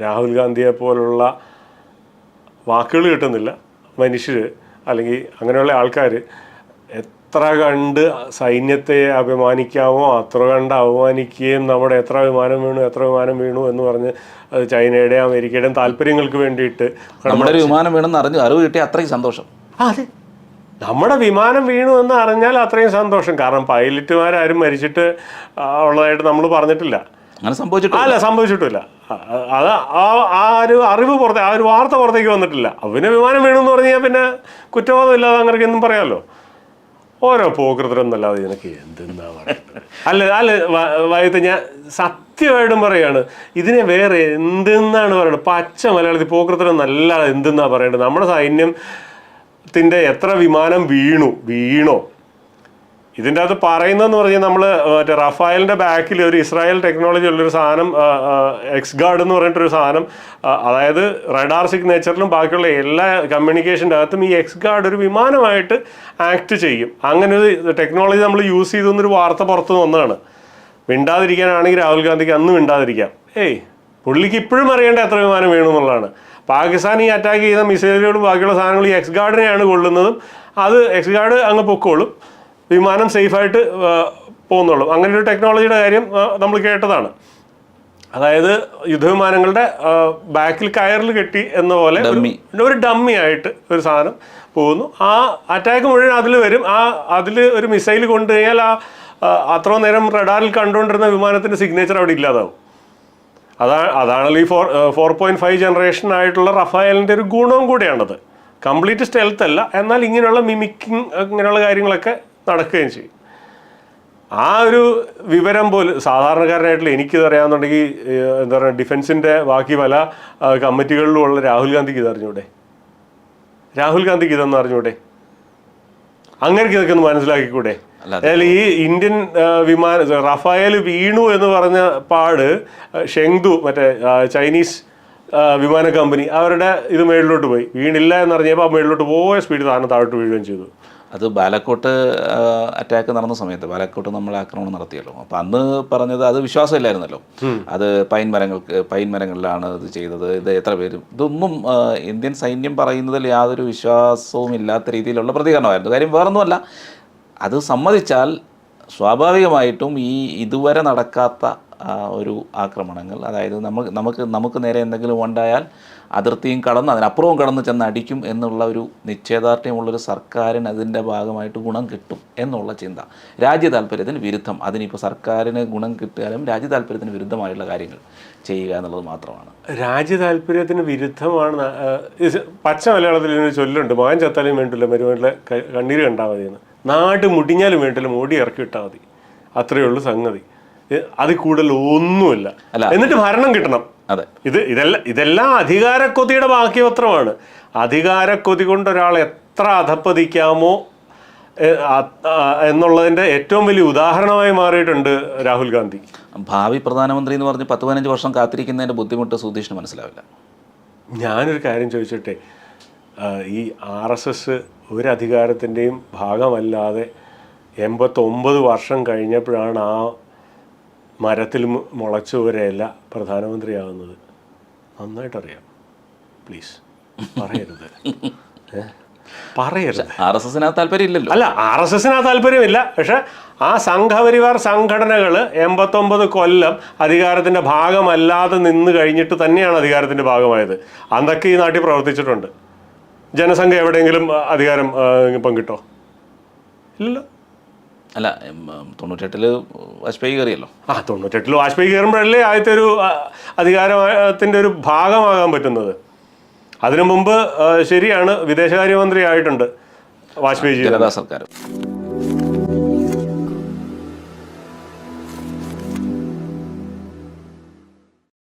രാഹുൽ ഗാന്ധിയെ പോലുള്ള വാക്കുകൾ കിട്ടുന്നില്ല. മനുഷ്യർ അല്ലെങ്കിൽ അങ്ങനെയുള്ള ആൾക്കാർ എത്ര കണ്ട് സൈന്യത്തെ അഭിമാനിക്കാമോ അത്ര കണ്ട് അപമാനിക്കുകയും നമ്മുടെ എത്ര വിമാനം വീണു എത്ര വിമാനം വീണു എന്ന് പറഞ്ഞ് അത് ചൈനയുടെയും അമേരിക്കയുടെയും താല്പര്യങ്ങൾക്ക് വേണ്ടിയിട്ട് നമ്മുടെ വിമാനം വീണെന്ന് അറിഞ്ഞു അറിവ് കിട്ടിയ അത്രയും സന്തോഷം. അതെ. നമ്മുടെ വിമാനം വീണു എന്ന് അറിഞ്ഞാൽ അത്രയും സന്തോഷം. കാരണം പൈലറ്റുമാരാരും മരിച്ചിട്ട് ഉള്ളതായിട്ട് നമ്മൾ പറഞ്ഞിട്ടില്ല. അങ്ങനെ സംഭവിച്ചിട്ടില്ല. അല്ല സംഭവിച്ചിട്ടില്ല. അത് ആ ആ ഒരു അറിവ് പുറത്തെ ആ ഒരു വാർത്ത പുറത്തേക്ക് വന്നിട്ടില്ല. പിന്നെ വിമാനം വീണു എന്ന് പറഞ്ഞു കഴിഞ്ഞാൽ പിന്നെ കുറ്റബോധം ഇല്ലാതെ അങ്ങനെ എന്നും പറയാമല്ലോ ഓരോ പോകൃതരം എന്നല്ലാതെ എനിക്ക് എന്തെന്നാ പറയുന്നത്? അല്ല അല്ല വൈകിട്ട് ഞാൻ സത്യമായിട്ടും പറയാണ് ഇതിനെ വേറെ എന്തെന്നാണ് പറയുന്നത് പച്ച മലയാളത്തിൽ പോകൃതരം എന്നല്ലാതെ എന്തെന്നാ പറയേണ്ടത്? നമ്മുടെ സൈന്യത്തിന്റെ എത്ര വിമാനം വീണു വീണോ? ഇതിന്റെ അകത്ത് പറയുന്നതെന്ന് പറഞ്ഞാൽ നമ്മൾ മറ്റേ റഫായലിന്റെ ബാക്കിൽ ഒരു ഇസ്രായേൽ ടെക്നോളജി ഉള്ളൊരു സാധനം എക്സ് ഗാർഡ് എന്ന് പറഞ്ഞിട്ടൊരു സാധനം അതായത് റഡാർ സിഗ്നേച്ചറിലും ബാക്കിയുള്ള എല്ലാ കമ്മ്യൂണിക്കേഷന്റെ അകത്തും ഈ എക്സ് ഗാർഡ് ഒരു വിമാനമായിട്ട് ആക്ട് ചെയ്യും. അങ്ങനെ ഒരു ടെക്നോളജി നമ്മൾ യൂസ് ചെയ്തെന്നൊരു വാർത്ത പുറത്ത് വന്നതാണ്. മിണ്ടാതിരിക്കാനാണെങ്കിൽ രാഹുൽ ഗാന്ധിക്ക് അന്ന് മിണ്ടാതിരിക്കാം. ഏയ് പുള്ളിക്ക് ഇപ്പോഴും അറിയേണ്ട എത്ര വിമാനം വീണു എന്നുള്ളതാണ്. പാകിസ്ഥാൻ ഈ അറ്റാക്ക് ചെയ്ത മിസൈലുകളും ബാക്കിയുള്ള സാധനങ്ങൾ ഈ എക്സ് ഗാർഡിനെയാണ് കൊള്ളുന്നതും. അത് എക്സ് ഗാർഡ് അങ്ങ് പൊക്കോളും. വിമാനം സേഫായിട്ട് പോകുന്നുള്ളൂ. അങ്ങനെ ഒരു ടെക്നോളജിയുടെ കാര്യം നമ്മൾ കേട്ടതാണ്. അതായത് യുദ്ധവിമാനങ്ങളുടെ ബാക്കിൽ കയറിൽ കെട്ടി എന്ന പോലെ ഒരു- ഡമ്മി. ആയിട്ട് ഒരു സാധനം പോകുന്നു. ആ അറ്റാക്ക് മുഴുവൻ അതിൽ വരും. ആ അതിൽ ഒരു മിസൈൽ കൊണ്ടു കഴിഞ്ഞാൽ ആ അത്ര നേരം റഡാറിൽ കണ്ടുകൊണ്ടിരുന്ന വിമാനത്തിന്റെ സിഗ്നേച്ചർ അവിടെ ഇല്ലാതാവും. അതാണ് അതാണല്ലോ ഈ four four point five generation ആയിട്ടുള്ള റഫായലിന്റെ ഒരു ഗുണവും കൂടിയാണത്. കംപ്ലീറ്റ് സ്റ്റെൽത്ത് അല്ല. എന്നാൽ ഇങ്ങനെയുള്ള മിമിക്കിങ് ഇങ്ങനെയുള്ള കാര്യങ്ങളൊക്കെ നടക്കുകയും ചെയ്യും. ആ ഒരു വിവരം പോലും സാധാരണക്കാരനായിട്ടുള്ള എനിക്കിത് അറിയാമെന്നുണ്ടെങ്കിൽ എന്താ പറയുക ഡിഫൻസിന്റെ ബാക്കി പല ആ, കമ്മിറ്റികളിലും ഉള്ള രാഹുൽ ഗാന്ധിക്ക് ഇത് അറിഞ്ഞൂടെ? രാഹുൽ ഗാന്ധിക്ക് ഇതെന്ന് അറിഞ്ഞൂടെ? അങ്ങനെയൊക്കെ ഇതൊക്കെ ഒന്ന് മനസ്സിലാക്കിക്കൂടെ? അതായത് ഈ ഇന്ത്യൻ വിമാന റഫായൽ വീണു എന്ന് പറഞ്ഞ പാട് ഷെങ്തു ഷെങ്ദു മറ്റേ ചൈനീസ് വിമാന കമ്പനി അവരുടെ ഇത് മേളിലോട്ട് പോയി. വീണില്ല എന്നറിഞ്ഞപ്പോൾ ആ മേളിലോട്ട് പോയ സ്പീഡ് താഴെ താഴോട്ട് വീഴുകയും ചെയ്തു. അത് ബാലക്കോട്ട് അറ്റാക്ക് നടന്ന സമയത്ത് ബാലക്കോട്ട് നമ്മൾ ആക്രമണം നടത്തിയല്ലോ. അപ്പം അന്ന് പറഞ്ഞത് അത് വിശ്വാസമില്ലായിരുന്നല്ലോ. അത് പൈൻ മരങ്ങൾക്ക് പൈൻ മരങ്ങളിലാണ് ഇത് ചെയ്തത്. ഇത് എത്ര പേര്? ഇതൊന്നും ഇന്ത്യൻ സൈന്യം പറയുന്നതിൽ യാതൊരു വിശ്വാസവും ഇല്ലാത്ത രീതിയിലുള്ള പ്രതികരണമായിരുന്നു. കാര്യം വേറൊന്നുമല്ല അത് സമ്മതിച്ചാൽ സ്വാഭാവികമായിട്ടും ഈ ഇതുവരെ നടക്കാത്ത ഒരു ആക്രമണങ്ങൾ. അതായത് നമുക്ക് നമുക്ക് നമുക്ക് നേരെ എന്തെങ്കിലും ഉണ്ടായാൽ അതിർത്തിയും കടന്ന് അതിനപ്പുറവും കടന്ന് ചെന്ന് അടിക്കും എന്നുള്ള ഒരു നിശ്ചയദാർഢ്യമുള്ളൊരു സർക്കാരിന് അതിന്റെ ഭാഗമായിട്ട് ഗുണം കിട്ടും എന്നുള്ള ചിന്ത. രാജ്യ താല്പര്യത്തിന് വിരുദ്ധം. അതിനിപ്പോൾ സർക്കാരിന് ഗുണം കിട്ടിയാലും രാജ്യ താല്പര്യത്തിന് വിരുദ്ധമായുള്ള കാര്യങ്ങൾ ചെയ്യുക എന്നുള്ളത് മാത്രമാണ്. രാജ്യ താല്പര്യത്തിന് വിരുദ്ധമാണ് പച്ച മലയാളത്തിൽ ഇതിനൊരു ചൊല്ലുണ്ട് മകൻ ചത്താലും വേണ്ടില്ല മരുമനിലെ കണ്ണീര് കണ്ടാൽ മതി എന്ന് നാട് മുടിഞ്ഞാലും വേണ്ടില്ല മോടി ഇറക്കി വിട്ടാൽ മതി. അത്രയേ ഉള്ളൂ സംഗതി. അതിൽ കൂടുതൽ ഒന്നുമില്ല. എന്നിട്ട് ഭരണം കിട്ടണം. അതെ. ഇത് ഇതെല്ലാം ഇതെല്ലാം അധികാരക്കൊതിയുടെ ബാക്കിപത്രമാണ് അധികാരക്കൊതി കൊണ്ട് ഒരാൾ എത്ര അധപ്പതിക്കാമോ എ, ആ- ആ, എന്നുള്ളതിന്റെ ഏറ്റവും വലിയ ഉദാഹരണമായി മാറിയിട്ടുണ്ട് രാഹുൽ ഗാന്ധി. ഭാവി പ്രധാനമന്ത്രി എന്ന് പറഞ്ഞ് പത്ത് പതിനഞ്ച് വർഷം കാത്തിരിക്കുന്നതിന്റെ ബുദ്ധിമുട്ട് സുധീഷിന് മനസ്സിലാവില്ല. ഞാനൊരു കാര്യം ചോദിച്ചിട്ടെ ഈ ആർ എസ് എസ് ഒരു അധികാരത്തിന്റെയും ഭാഗമല്ലാതെ എൺപത്തൊമ്പത് വർഷം കഴിഞ്ഞപ്പോഴാണ് ആ മരത്തിൽ മുളച്ചവരെയല്ല മുളച്ച പ്രധാനമന്ത്രിയാവുന്നത് നന്നായിട്ടറിയാം. പ്ലീസ്. പറയരുത്. പറയരുത്. ആർ എസ് എസിന് താല്പര്യം ഇല്ലല്ലോ അല്ല ആർ എസ് എസിന് ആ താല്പര്യമില്ല. പക്ഷെ ആ സംഘപരിവാർ സംഘടനകൾ എൺപത്തൊമ്പത് കൊല്ലം അധികാരത്തിന്റെ ഭാഗമല്ലാതെ നിന്ന് കഴിഞ്ഞിട്ട് തന്നെയാണ് അധികാരത്തിന്റെ ഭാഗമായത്. അന്നൊക്കെ ഈ നാട്ടിൽ പ്രവർത്തിച്ചിട്ടുണ്ട്. ജനസംഖ്യ എവിടെയെങ്കിലും അധികാരം പങ്കിട്ടോ? ഇല്ലല്ലോ അല്ല തൊണ്ണൂറ്റെട്ടിൽ വാജ്പേയി കയറിയല്ലോ. ആ തൊണ്ണൂറ്റെട്ടിൽ വാജ്പേയി കയറുമ്പോഴല്ലേ ആദ്യത്തെ ഒരു അധികാരത്തിന്റെ അധികാരത്തിന്റെ ഒരു ഭാഗമാകാൻ പറ്റുന്നത്. അതിനു മുമ്പ് ശരിയാണ് വിദേശകാര്യമന്ത്രി ആയിട്ടുണ്ട് വാജ്പേയി ജനതാ സർക്കാർ.